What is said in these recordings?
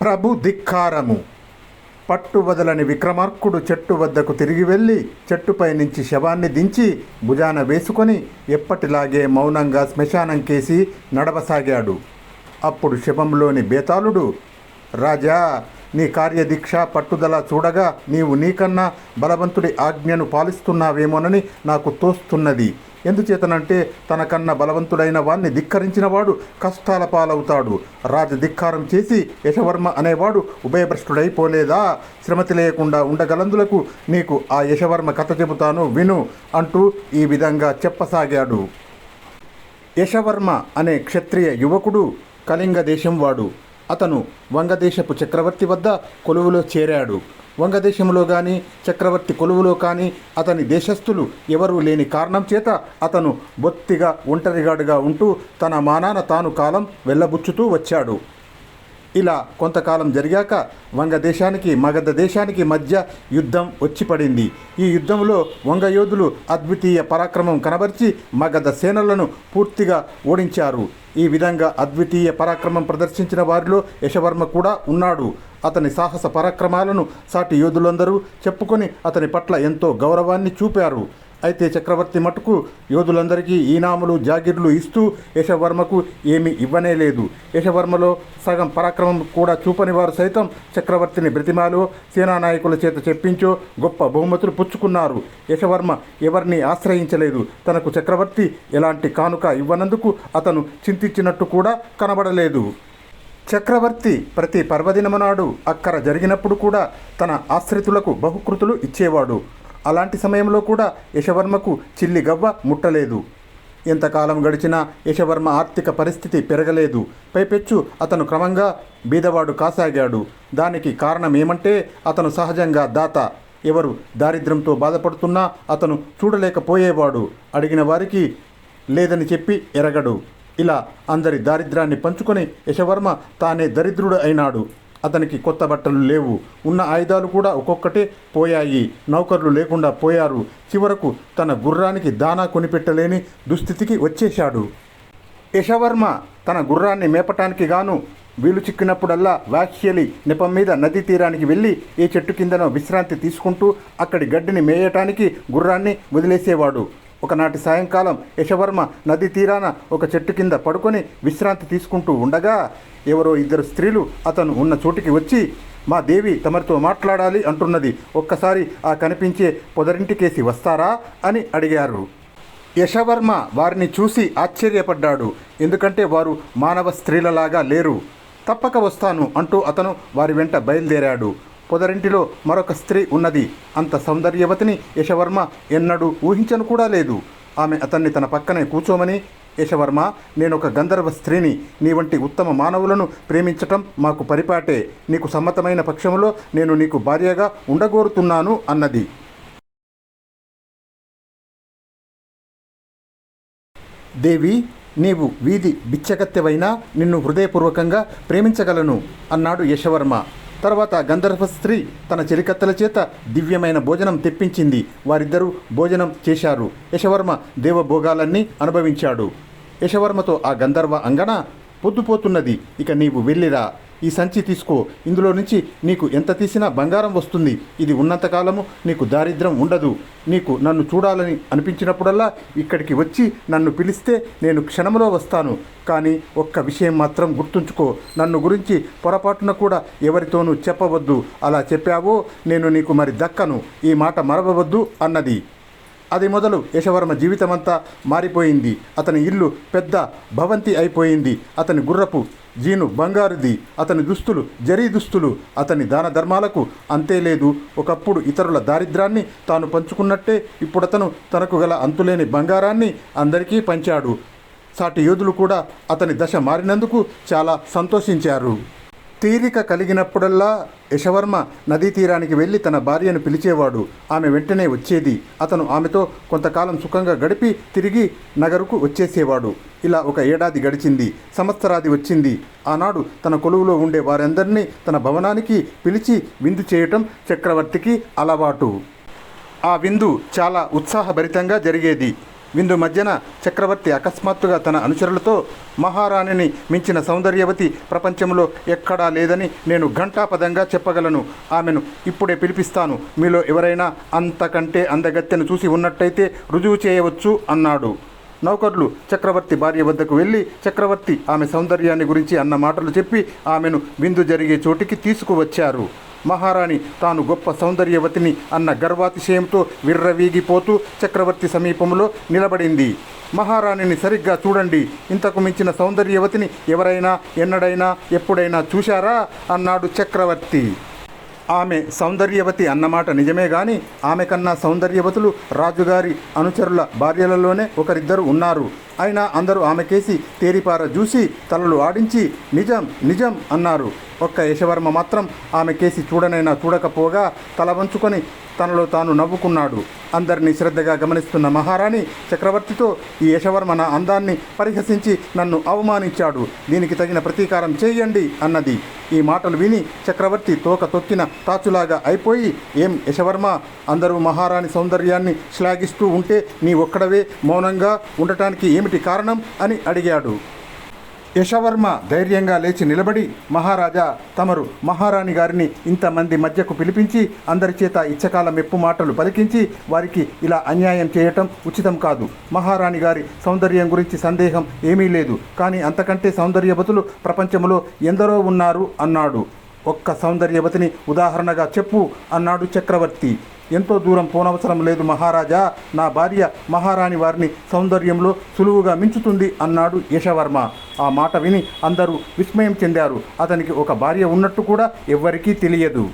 ప్రభు ధిక్కారము. పట్టు వదలని విక్రమార్కుడు చెట్టు వద్దకు తిరిగి వెళ్ళి చెట్టుపై నుంచి శవాన్ని దించి భుజాన వేసుకొని ఎప్పటిలాగే మౌనంగా శ్మశానం కేసి నడవసాగాడు. అప్పుడు శవంలోని బేతాళుడు రాజా నీ కార్యదీక్ష పట్టుదల చూడగా నీవు నీకన్నా బలవంతుడి ఆజ్ఞను పాలిస్తున్నావేమోనని నాకు తోస్తున్నది. ఎందుచేతనంటే తనకన్నా బలవంతుడైన వాణ్ణి ధిక్కరించిన వాడు కష్టాల పాలవుతాడు. రాజు ధిక్కారం చేసి యశవర్మ అనేవాడు ఉభయభ్రష్టుడైపోలేదా? శ్రమతి లేకుండా ఉండగలందులకు నీకు ఆ యశవర్మ కథ చెబుతాను విను అంటూ ఈ విధంగా చెప్పసాగాడు. యశవర్మ అనే క్షత్రియ యువకుడు కళింగ దేశం వాడు. అతను వంగదేశపు చక్రవర్తి వద్ద కొలువులో చేరాడు. వంగదేశంలో కానీ చక్రవర్తి కొలువులో కానీ అతని దేశస్థులు ఎవరూ లేని కారణం చేత అతను బొత్తిగా ఒంటరిగాడుగా ఉంటూ తన మానాన తాను కాలం వెళ్ళబుచ్చుతూ వచ్చాడు. ఇలా కొంతకాలం జరిగాక వంగదేశానికి మగధ దేశానికి మధ్య యుద్ధం వచ్చి పడింది ఈ యుద్ధంలో వంగ యోధులు అద్వితీయ పరాక్రమం కనబర్చి మగధ సేనలను పూర్తిగా ఓడించారు. ఈ విధంగా అద్వితీయ పరాక్రమం ప్రదర్శించిన వారిలో యశవర్మ కూడా ఉన్నాడు. అతని సాహస పరాక్రమాలను సాటి యోధులందరూ చెప్పుకొని అతని పట్ల ఎంతో గౌరవాన్ని చూపారు. అయితే చక్రవర్తి మటుకు యోధులందరికీ ఈనాములు జాగిర్లు ఇస్తూ యశవర్మకు ఏమీ ఇవ్వనే లేదు. యశవర్మలో సగం పరాక్రమం కూడా చూపని వారు సైతం చక్రవర్తిని బ్రతిమాలో సేనానాయకుల చేత చెప్పించో గొప్ప బహుమతులు పుచ్చుకున్నారు. యశవర్మ ఎవరిని ఆశ్రయించలేదు. తనకు చక్రవర్తి ఎలాంటి కానుక ఇవ్వనందుకు అతను చింతించినట్టు కూడా కనబడలేదు. చక్రవర్తి ప్రతి పర్వదినము నాడు అక్కర జరిగినప్పుడు కూడా తన ఆశ్రితులకు బహుకృతులు ఇచ్చేవాడు. అలాంటి సమయంలో కూడా యశవర్మకు చిల్లి గవ్వ ముట్టలేదు. ఎంతకాలం గడిచినా యశవర్మ ఆర్థిక పరిస్థితి పెరగలేదు. పైపెచ్చు అతను క్రమంగా బీదవాడు కాసాగాడు. దానికి కారణం ఏమంటే అతను సహజంగా దాత. ఎవరు దారిద్ర్యంతో బాధపడుతున్నా అతను చూడలేకపోయేవాడు. అడిగిన వారికి లేదని చెప్పి ఎరగడు. ఇలా అందరి దారిద్రాన్ని పంచుకొని యశవర్మ తానే దరిద్రుడు అయినాడు. అతనికి కొత్త బట్టలు లేవు. ఉన్న ఆయుధాలు కూడా ఒక్కొక్కటే పోయాయి. నౌకర్లు లేకుండా పోయారు. చివరకు తన గుర్రానికి దానా కొనిపెట్టలేని దుస్థితికి వచ్చేశాడు. యశవర్మ తన గుర్రాన్ని మేపటానికి గాను వీలు చిక్కినప్పుడల్లా వాక్ష్యలి నెపం మీద నదీ తీరానికి వెళ్ళి ఏ చెట్టు కిందనో విశ్రాంతి తీసుకుంటూ అక్కడి గడ్డిని మేయటానికి గుర్రాన్ని వదిలేసేవాడు. ఒకనాటి సాయంకాలం యశవర్మ నది తీరాన ఒక చెట్టు కింద పడుకొని విశ్రాంతి తీసుకుంటూ ఉండగా ఎవరో ఇద్దరు స్త్రీలు అతను ఉన్న చోటికి వచ్చి మా దేవి తమరితో మాట్లాడాలి అంటున్నది. ఒక్కసారి ఆ కనిపించే పొదరింటికేసి వస్తారా? అని అడిగారు. యశవర్మ వారిని చూసి ఆశ్చర్యపడ్డాడు. ఎందుకంటే వారు మానవ స్త్రీలలాగా లేరు. తప్పక వస్తాను అంటూ అతను వారి వెంట బయలుదేరాడు. పొదరింటిలో మరొక స్త్రీ ఉన్నది. అంత సౌందర్యవతిని యశవర్మ ఎన్నడూ ఊహించను కూడా లేదు. ఆమె అతన్ని తన పక్కనే కూర్చోమని యశవర్మ నేను ఒక గంధర్వ స్త్రీని నీ వంటి ఉత్తమ మానవులను ప్రేమించటం మాకు పరిపాటే. నీకు సమ్మతమైన పక్షంలో నేను నీకు భార్యగా ఉండగోరుతున్నాను అన్నది. దేవి నీవు వీధి బిచ్చగత్తెవైనా నిన్ను హృదయపూర్వకంగా ప్రేమించగలను అన్నాడు యశవర్మ. తర్వాత గంధర్వ స్త్రీ తన చెలికత్తెల చేత దివ్యమైన భోజనం తెప్పించింది. వారిద్దరూ భోజనం చేశారు. యశవర్మ దేవభోగాలన్నీ అనుభవించాడు. యశవర్మతో ఆ గంధర్వ అంగన పొద్దుపోతున్నది. ఇక నీవు వెళ్ళిరా. ఈ సంచి తీసుకో. ఇందులో నుంచి నీకు ఎంత తీసినా బంగారం వస్తుంది. ఇది ఉన్నంతకాలము నీకు దారిద్రం ఉండదు. నీకు నన్ను చూడాలని అనిపించినప్పుడల్లా ఇక్కడికి వచ్చి నన్ను పిలిస్తే నేను క్షణంలో వస్తాను. కానీ ఒక్క విషయం మాత్రం గుర్తుంచుకో. నన్ను గురించి పొరపాటున కూడా ఎవరితోనూ చెప్పవద్దు. అలా చెప్పావో నేను నీకు మరి దక్కను. ఈ మాట మరవవద్దు అన్నది. అది మొదలు యశవర్మ జీవితమంతా మారిపోయింది. అతని ఇల్లు పెద్ద భవంతి అయిపోయింది. అతని గుర్రపు జీను బంగారుది. అతని దుస్తులు జరీ దుస్తులు. అతని దాన ధర్మాలకు అంతే లేదు. ఒకప్పుడు ఇతరుల దారిద్రాన్ని తాను పంచుకున్నట్టే ఇప్పుడతను తనకు గల అంతులేని బంగారాన్ని అందరికీ పంచాడు. సాటి యోధులు కూడా అతని దశ మారినందుకు చాలా సంతోషించారు. తీరిక కలిగినప్పుడల్లా యశవర్మ నదీ తీరానికి వెళ్ళి తన భార్యను పిలిచేవాడు. ఆమె వెంటనే వచ్చేది. అతను ఆమెతో కొంతకాలం సుఖంగా గడిపి తిరిగి నగరుకు వచ్చేసేవాడు. ఇలా ఒక ఏడాది గడిచింది. సంవత్సరాది వచ్చింది. ఆనాడు తన కొలువులో ఉండే వారందరినీ తన భవనానికి పిలిచి విందు చేయటం చక్రవర్తికి అలవాటు. ఆ విందు చాలా ఉత్సాహభరితంగా జరిగేది. విందు మధ్యన చక్రవర్తి అకస్మాత్తుగా తన అనుచరులతో మహారాణిని మించిన సౌందర్యవతి ప్రపంచంలో ఎక్కడా లేదని నేను ఘంటాపదంగా చెప్పగలను. ఆమెను ఇప్పుడే పిలిపిస్తాను. మీలో ఎవరైనా అంతకంటే అందగత్తెను చూసి ఉన్నట్టయితే రుజువు చేయవచ్చు అన్నాడు. నౌకర్లు చక్రవర్తి భార్య వద్దకు వెళ్ళి చక్రవర్తి ఆమె సౌందర్యాన్ని గురించి అన్న మాటలు చెప్పి ఆమెను విందు జరిగే చోటికి తీసుకువచ్చారు. మహారాణి తాను గొప్ప సౌందర్యవతిని అన్న గర్వాతిశయంతో విర్రవీగిపోతూ చక్రవర్తి సమీపంలో నిలబడింది. మహారాణిని సరిగ్గా చూడండి. ఇంతకు మించిన సౌందర్యవతిని ఎవరైనా ఎన్నడైనా ఎప్పుడైనా చూశారా? అన్నాడు చక్రవర్తి. ఆమె సౌందర్యవతి అన్నమాట నిజమే గాని ఆమె కన్నా సౌందర్యవతులు రాజుగారి అనుచరుల భార్యలలోనే ఒకరిద్దరు ఉన్నారు. అయినా అందరూ ఆమెకేసి తేరిపార చూసి తలలు ఆడించి నిజం నిజం అన్నారు. ఒక్క యశవర్మ మాత్రం ఆమె కేసి చూడనైనా చూడకపోగా తల వంచుకొని తనలో తాను నవ్వుకున్నాడు. అందరినీ శ్రద్ధగా గమనిస్తున్న మహారాణి చక్రవర్తితో ఈ యశవర్మ నా అందాన్ని పరిహసించి నన్ను అవమానించాడు. దీనికి తగిన ప్రతీకారం చేయండి అన్నది. ఈ మాటలు విని చక్రవర్తి తోక తొక్కిన తాచులాగా అయిపోయి ఏం యశవర్మ అందరూ మహారాణి సౌందర్యాన్ని శ్లాఘిస్తూ ఉంటే నీ ఒక్కడవే మౌనంగా ఉండటానికి ఏమిటి కారణం అని అడిగాడు. యశవర్మ ధైర్యంగా లేచి నిలబడి మహారాజా తమరు మహారాణి గారిని ఇంతమంది మధ్యకు పిలిపించి అందరి చేత ఇచ్చకాల మెప్పు మాటలు పలికించి వారికి ఇలా అన్యాయం చేయటం ఉచితం కాదు. మహారాణి గారి సౌందర్యం గురించి సందేహం ఏమీ లేదు. కానీ అంతకంటే సౌందర్యవతులు ప్రపంచంలో ఎందరో ఉన్నారు అన్నాడు. ఒక్క సౌందర్యవతిని ఉదాహరణగా చెప్పు అన్నాడు చక్రవర్తి. ఎంతో దూరం పోనవసరం లేదు మహారాజా. నా భార్య మహారాణి వారిని సౌందర్యంలో సులువుగా మించుతుంది అన్నాడు యశవర్మ. ఆ మాట విని అందరూ విస్మయం చెందారు. అతనికి ఒక భార్య ఉన్నట్టు కూడా ఎవ్వరికీ తెలియదు.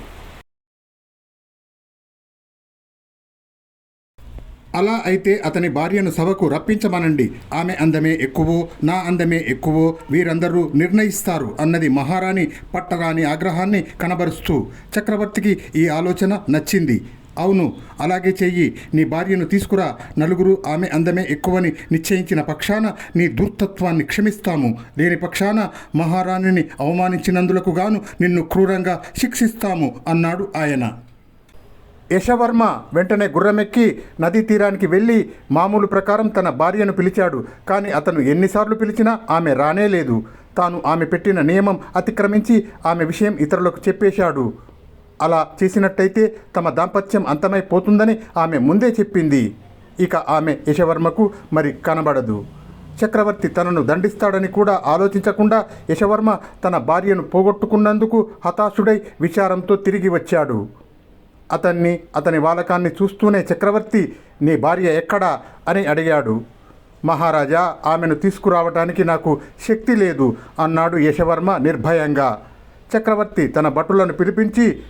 అలా అయితే అతని భార్యను సభకు రప్పించమనండి. ఆమె అందమే ఎక్కువో నా అందమే ఎక్కువో వీరందరూ నిర్ణయిస్తారు అన్నది మహారాణి పట్టరాని ఆగ్రహాన్ని కనబరుస్తూ చక్రవర్తికి ఈ ఆలోచన నచ్చింది. అవును అలాగే చెయ్యి. నీ భార్యను తీసుకురా. నలుగురు ఆమె అందమే ఎక్కువని నిశ్చయించిన పక్షాన నీ దుర్తత్వాన్ని క్షమిస్తాము. లేని పక్షాన మహారాణిని అవమానించినందులకు గాను నిన్ను క్రూరంగా శిక్షిస్తాము అన్నాడు ఆయన. యశవర్మ వెంటనే గుర్రమెక్కి నదీ తీరానికి వెళ్ళి మామూలు ప్రకారం తన భార్యను పిలిచాడు. కానీ అతను ఎన్నిసార్లు పిలిచినా ఆమె రానే లేదు తాను ఆమె పెట్టిన నియమం అతిక్రమించి ఆమె విషయం ఇతరులకు చెప్పేశాడు. అలా చేసినట్టయితే తమ దాంపత్యం అంతమైపోతుందని ఆమె ముందే చెప్పింది. ఇక ఆమె యశవర్మకు మరి కనబడదు. చక్రవర్తి తనను దండిస్తాడని కూడా ఆలోచించకుండా యశవర్మ తన భార్యను పోగొట్టుకున్నందుకు హతాశుడై విచారంతో తిరిగి వచ్చాడు. అతన్ని అతని వాలకాన్ని చూస్తూనే చక్రవర్తి నీ భార్య ఎక్కడా? అని అడిగాడు. మహారాజా ఆమెను తీసుకురావటానికి నాకు శక్తి లేదు అన్నాడు యశవర్మ నిర్భయంగా. చక్రవర్తి తన భటులను పిలిపించి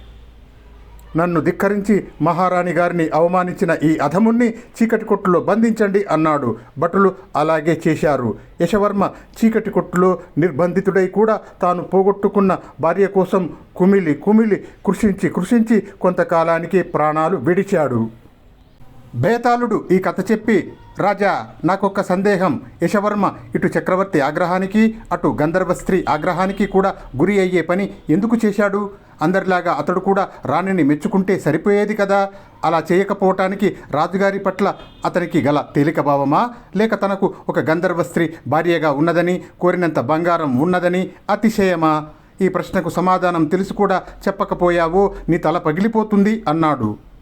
నన్ను ధిక్కరించి మహారాణి గారిని అవమానించిన ఈ అధముణ్ణి చీకటి కొట్టులో బంధించండి అన్నాడు. భటులు అలాగే చేశారు. యశవర్మ చీకటి కొట్టులో నిర్బంధితుడై కూడా తాను పోగొట్టుకున్న భార్య కోసం కుమిలి కుమిలి కృషించి కృషించి కొంతకాలానికి ప్రాణాలు విడిచాడు. బేతాళుడు ఈ కథ చెప్పి రాజా నాకొక్క సందేహం. యశవర్మ ఇటు చక్రవర్తి ఆగ్రహానికి అటు గంధర్వ స్త్రీ ఆగ్రహానికి కూడా గురి అయ్యే పని ఎందుకు చేశాడు? అందరిలాగా అతడు కూడా రాణిని మెచ్చుకుంటే సరిపోయేది కదా? అలా చేయకపోవటానికి రాజుగారి పట్ల అతనికి గల తేలిక భావమా? లేక తనకు ఒక గంధర్వ స్త్రీ భార్యగా ఉన్నదని కోరినంత బంగారం ఉన్నదని అతిశయమా? ఈ ప్రశ్నకు సమాధానం తెలిసి కూడా చెప్పకపోయావో నీ తల పగిలిపోతుంది అన్నాడు.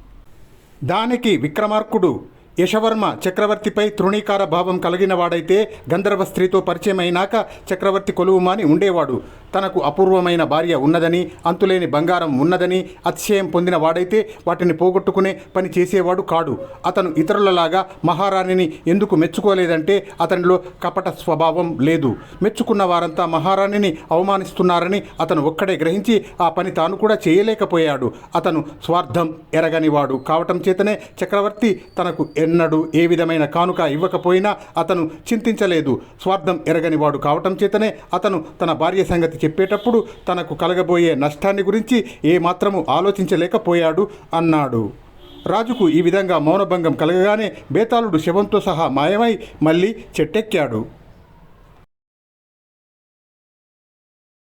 దానికి విక్రమార్కుడు యశవర్మ చక్రవర్తిపై తృణీకార భావం కలిగిన వాడైతే గంధర్వ స్త్రీతో పరిచయమైనాక చక్రవర్తి కొలువుమాని ఉండేవాడు. తనకు అపూర్వమైన భార్య ఉన్నదని అంతులేని బంగారం ఉన్నదని అతిశయం పొందిన వాడైతే వాటిని పోగొట్టుకునే పని చేసేవాడు కాడు. అతను ఇతరులలాగా మహారాణిని ఎందుకు మెచ్చుకోలేదంటే అతనిలో కపట స్వభావం లేదు. మెచ్చుకున్న వారంతా మహారాణిని అవమానిస్తున్నారని అతను ఒక్కడే గ్రహించి ఆ పని తాను కూడా చేయలేకపోయాడు. అతను స్వార్థం ఎరగనివాడు కావటం చేతనే చక్రవర్తి తనకు ఎన్నడూ ఏ విధమైన కానుక ఇవ్వకపోయినా అతను చింతించలేదు. స్వార్థం ఎరగనివాడు కావటం చేతనే అతను తన భార్య సంగతి చెప్పేటప్పుడు తనకు కలగబోయే నష్టాన్ని గురించి ఏమాత్రము ఆలోచించలేకపోయాడు అన్నాడు. రాజుకు ఈ విధంగా మౌనభంగం కలగగానే బేతాళుడు శవంతో సహా మాయమై మళ్ళీ చెట్టెక్కాడు.